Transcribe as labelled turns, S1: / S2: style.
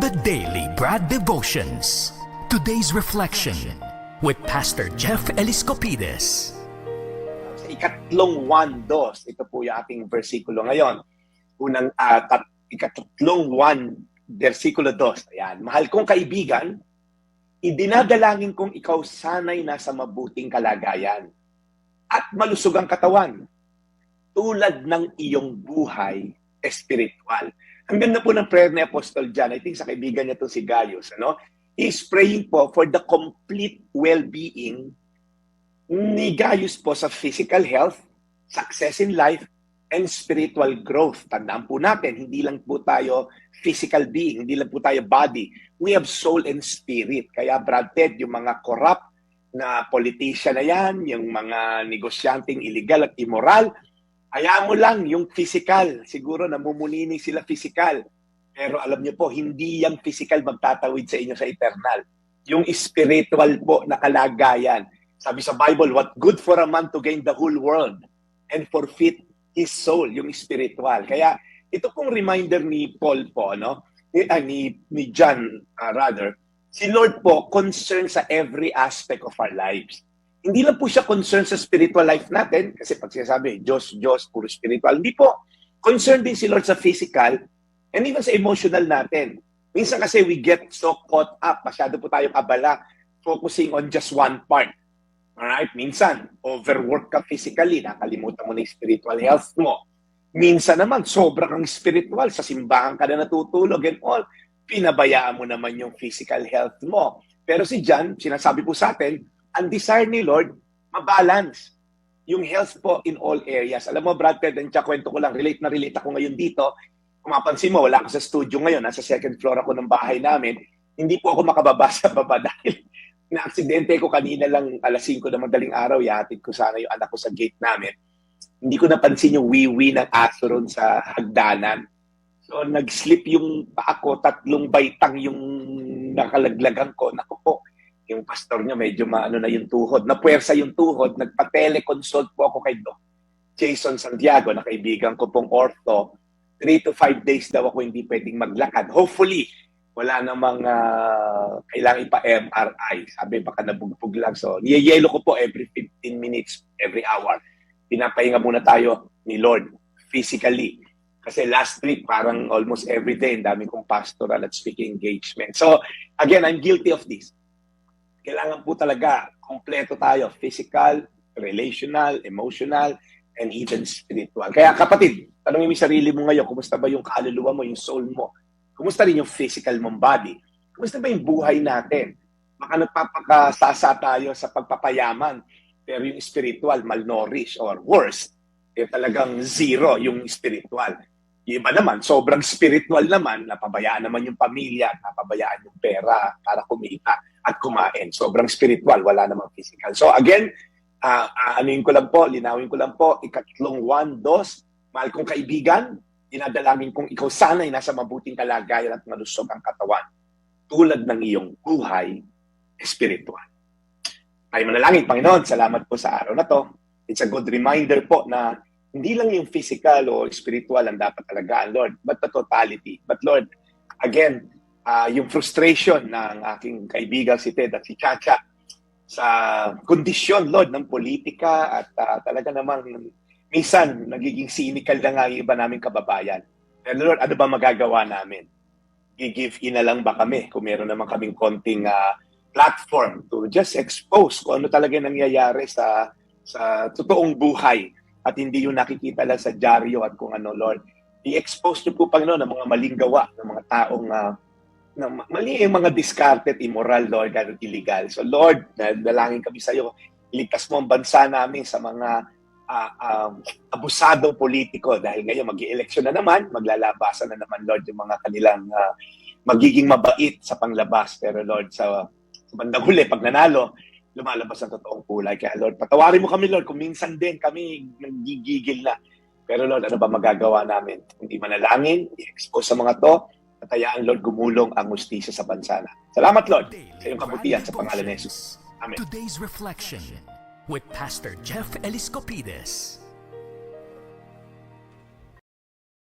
S1: The Daily Brad Devotions. Today's reflection with Pastor Jeff Eliscopides.
S2: Sa ikatlong 1-2, ito po yung ating versikulo ngayon. Unang uh, tat, ikatlong 1, versikulo 2. Ayan. Mahal kong kaibigan, idinadalangin kong ikaw sanay nasa mabuting kalagayan at malusog ang katawan tulad ng iyong buhay espiritual. Ang ganda po ng prayer ni Apostle John. I think sa kaibigan niya to si Gaius. Ano? He's praying po for the complete well-being ni Gaius po sa physical health, success in life, and spiritual growth. Tandaan po natin, hindi lang po tayo physical being, hindi lang po tayo body. We have soul and spirit. Kaya Brad Ted, yung mga corrupt na politician na yan, yung mga negosyanteng illegal at immoral, Hayaan mo lang yung physical. Siguro namumulini sila physical. Pero alam niyo po, hindi yung physical magtatawid sa inyo sa eternal. Yung spiritual po na kalagayan. Sabi sa Bible, what good for a man to gain the whole world and forfeit his soul, yung spiritual. Kaya ito pong reminder ni Paul po, no? ni, ah, ni, ni John uh, rather, si Lord po concerned sa every aspect of our lives hindi lang po siya concerned sa spiritual life natin, kasi pag sinasabi, Diyos, Diyos, puro spiritual. Hindi po. Concerned din si Lord sa physical and even sa emotional natin. Minsan kasi we get so caught up, masyado po tayong abala, focusing on just one part. Alright? Minsan, overwork ka physically, nakalimutan mo na yung spiritual health mo. Minsan naman, sobra kang spiritual, sa simbahan ka na natutulog and all, pinabayaan mo naman yung physical health mo. Pero si John, sinasabi po sa atin, ang desire ni Lord, mabalance yung health po in all areas. Alam mo, Brad Ted, and kwento ko lang, relate na relate ako ngayon dito. Kung mapansin mo, wala ako sa studio ngayon, nasa second floor ako ng bahay namin. Hindi po ako makababa sa baba dahil na-aksidente ko kanina lang alas 5 na madaling araw, yatid ko sana yung anak ko sa gate namin. Hindi ko napansin yung wiwi ng aso ron sa hagdanan. So, nag-slip yung paa ko, tatlong baitang yung nakalaglagan ko. Naku po, yung pastor niya medyo maano na yung tuhod. Napuwersa yung tuhod, nagpa-teleconsult po ako kay Doc Jason Santiago, na kaibigan ko pong ortho. 3 to 5 days daw ako hindi pwedeng maglakad. Hopefully, wala namang uh, kailangan ipa-MRI. Sabi, baka nabugbog lang. So, niyayelo ko po every 15 minutes, every hour. Pinapahinga muna tayo ni Lord physically. Kasi last week, parang almost every day, ang dami kong pastoral at speaking engagement. So, again, I'm guilty of this kailangan po talaga kompleto tayo, physical, relational, emotional, and even spiritual. Kaya kapatid, tanongin mo sarili mo ngayon, kumusta ba yung kaluluwa mo, yung soul mo? Kumusta rin yung physical mong body? Kumusta ba yung buhay natin? Baka nagpapakasasa tayo sa pagpapayaman, pero yung spiritual, malnourished or worse, eh talagang zero yung spiritual. Yung iba naman, sobrang spiritual naman, napabayaan naman yung pamilya, napabayaan yung pera para kumita at kumain. Sobrang spiritual, wala namang physical. So again, uh, uh, anuin ko lang po, linawin ko lang po, ikatlong one, dos, mahal kong kaibigan, dinadalangin kong ikaw sana'y nasa mabuting kalagayan at malusog ang katawan tulad ng iyong buhay espiritual. Ay manalangin, Panginoon, salamat po sa araw na to. It's a good reminder po na hindi lang yung physical o spiritual ang dapat alagaan, Lord, but the totality. But Lord, again, uh, yung frustration ng aking kaibigan si Ted at si Chacha sa kondisyon, Lord, ng politika at uh, talaga namang minsan nagiging cynical na nga yung iba naming kababayan. Pero Lord, ano ba magagawa namin? I-give in na lang ba kami kung meron naman kaming konting uh, platform to just expose kung ano talaga nangyayari sa sa totoong buhay at hindi yung nakikita lang sa dyaryo at kung ano, Lord. I-expose niyo po, Panginoon, ng mga maling gawa ng mga taong uh, na mali yung mga discarded, immoral, Lord, at illegal. So, Lord, dalangin kami sa iyo, iligtas mo ang bansa namin sa mga uh, uh, abusadong politiko dahil ngayon mag eleksyon na naman, maglalabasan na naman, Lord, yung mga kanilang uh, magiging mabait sa panglabas. Pero, Lord, sa, sa bandang huli, pag nanalo, lumalabas ang totoong kulay. Kaya Lord, patawarin mo kami Lord kung minsan din kami nagigigil na. Pero Lord, ano ba magagawa namin? Hindi manalangin, i-expose sa mga to, at hayaan Lord gumulong ang justisya sa bansa na. Salamat Lord sa iyong kabutihan sa pangalan ni Jesus. Amen.
S1: Today's reflection with Pastor Jeff Eliscopides.